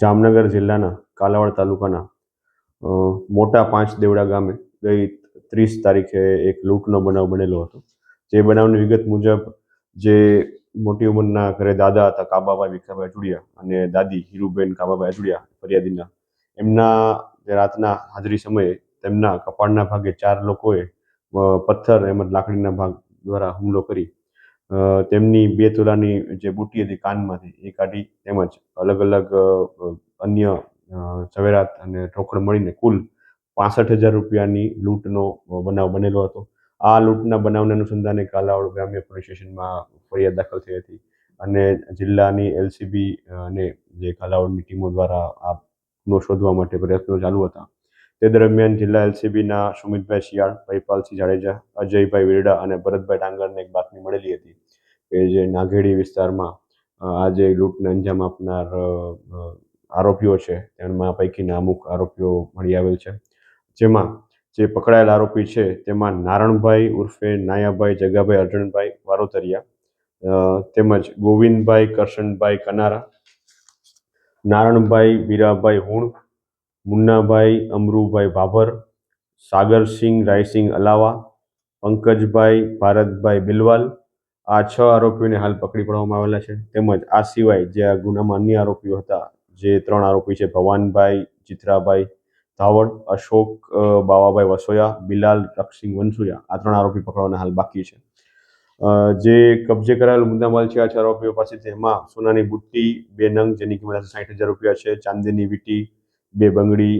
જામનગર જિલ્લાના કાલાવાડ તાલુકાના મોટા પાંચ દેવડા ગામે ગઈ ત્રીસ તારીખે એક લૂંટનો બનાવ બનેલો હતો. જે બનાવની વિગત મુજબ જે મોટી ઉંમરના ઘરે દાદા હતા, કાબાભાઈ વિખાભાઈ અજુડિયા અને દાદી હીરુબેન કાબાભાઈ અજુડિયા ફરિયાદીના, એમના રાતના હાજરી સમયે તેમના કપાળના ભાગે ચાર લોકોએ પથ્થર એમજ લાકડીના ભાગ દ્વારા હુમલો કરી તેમની બે તોલાની જે બુટી હતી કાનમાંથી, એ કાઢી તેમજ અલગ અલગ અન્ય ઝવેરાત અને રોકડ મળીને કુલ પાસઠ હજાર રૂપિયાની લૂંટનો બનાવ બનેલો હતો. આ લૂંટના બનાવને અનુસંધાને કાલાવડ ગ્રામ્ય પોલીસ સ્ટેશનમાં ફરિયાદ દાખલ થઈ હતી અને જિલ્લાની એલસીબી અને જે કાલાવડની ટીમો દ્વારા આ ગુનો શોધવા માટે પ્રયત્નો ચાલુ હતા. તે દરમિયાન જિલ્લા એલસીબીના સુમિતભાઈ શિયાળ પૈપાલસિંહ જાડેજા, અજયભાઈ વેરડા અને ભરતભાઈ ડાંગરને એક બાતમી મળેલી હતી કે જે નાઘેડી વિસ્તારમાં આજે લૂંટને અંજામ આપનાર આરોપીઓ છે. તેમાં પૈકીના અમુક આરોપીઓ મળી આવેલ છે. જેમાં જે પકડાયેલ આરોપી છે તેમાં નારણભાઈ ઉર્ફે નાયાભાઈ, જગાભાઈ અર્જણભાઈ વારોતરિયા તેમજ ગોવિંદભાઈ કરશનભાઈ કનારા, નારણભાઈ વીરાભાઈ હુણ મુન્નાભાઈ, અમરુભાઈ ભાભર, સાગરસિંહ, રાયસિંહ અલાવા, પંકજભાઈ, ભારતભાઈ બિલવાલ, આ છ આરોપીઓને હાલ પકડી પાડવામાં આવેલા છે. તેમજ આ સિવાય જે આ ગુનામાં અન્ય આરોપીઓ હતા, જે ત્રણ આરોપી છે, ભવાનભાઈ, ચિત્રાભાઈ ધાવડ, અશોક બાવાભાઈ વસોયા, બિલાલ રક્ષિંગ વનસુયા આ ત્રણ આરોપી પકડવાના હાલ બાકી છે. જે કબજે કરાયેલ મુદ્દામાલ છે, આ ચાર આરોપીઓ પાસેથી એમાં સોનાની બુટ્ટી, બે નંગ, જેની કિંમત સાઠ હજાર રૂપિયા છે, ચાંદીની વીટી બે બંગડી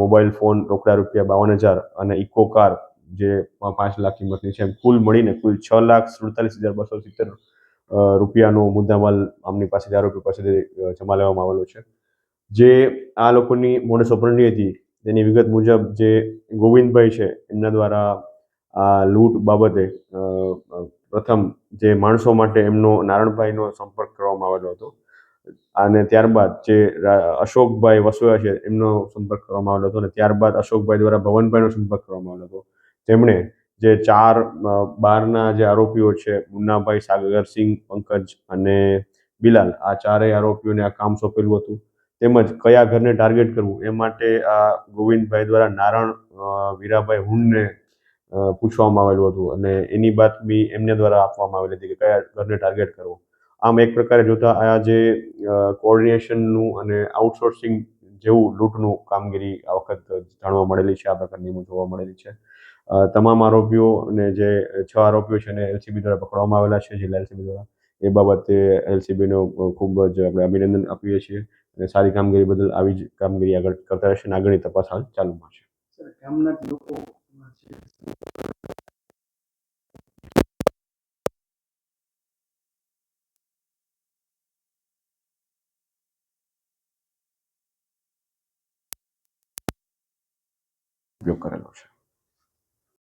મોબાઈલ ફોન રોકડા રૂપિયા બાવન હજાર અને ઇકો કાર જે પાંચ લાખ કિંમતની છે એમ કુલ મળીને કુલ છ લાખ સુડતાલીસ હજાર બસો સિત્તેર રૂપિયાનો મુદ્દામાલ આમની પાસેથી આરોપી પાસેથી જમા લેવામાં આવેલો છે. જે આ લોકોની મોડે સોપરણી હતી, તેની વિગત મુજબ જે ગોવિંદભાઈ છે, એમના દ્વારા આ લૂંટ બાબતે પ્રથમ જે માણસો માટે એમનો નારણભાઈનો સંપર્ક કરવામાં આવેલો હતો. અને ત્યારબાદ જે અશોકભાઈ વસુયા છે, એમનો સંપર્ક કરવામાં આવેલો હતો અને ત્યારબાદ અશોકભાઈ દ્વારા ભવનભાઈનો સંપર્ક કરવામાં આવેલો હતો. તેમણે જે ચાર બારના જે આરોપીઓ છે, મુન્નાભાઈ સાગરસિંહ પંકજ અને બિલાલ, આ ચારેય આરોપીઓને આ કામ સોંપેલું હતું. તેમજ કયા ઘરને ટાર્ગેટ કરવું, એ માટે આ ગોવિંદભાઈ દ્વારા નારણ વીરાભાઈ હુંડને પૂછવામાં આવેલું હતું. અને એની બાતમી એમને દ્વારા આપવામાં આવેલી હતી કે કયા ઘરને ટાર્ગેટ કરવો. આમ એક પ્રકારે જોતા આ જે કોઓર્ડિનેશનનું અને આઉટસોર્સિંગ જેવું લૂંટનું કામગીરી આ વખત જાણવા મળેલી છે, આ પ્રકારની જોવા મળેલી છે. તમામ આરોપીઓ અને જે છ આરોપીઓ છે એને એલસીબી દ્વારા પકડવામાં આવેલા છે, જિલ્લા એલસીબી દ્વારા. એ બાબતે એલસીબીનો ખૂબ જ આપણે અભિનંદન આપીએ છીએ અને સારી કામગીરી બદલ આવી જ કામગીરી આગળ કરતા રહેશે અને આગળની તપાસ હાલ ચાલુમાં છે. ગામના લોકો ઉપયોગ કરેલો છે.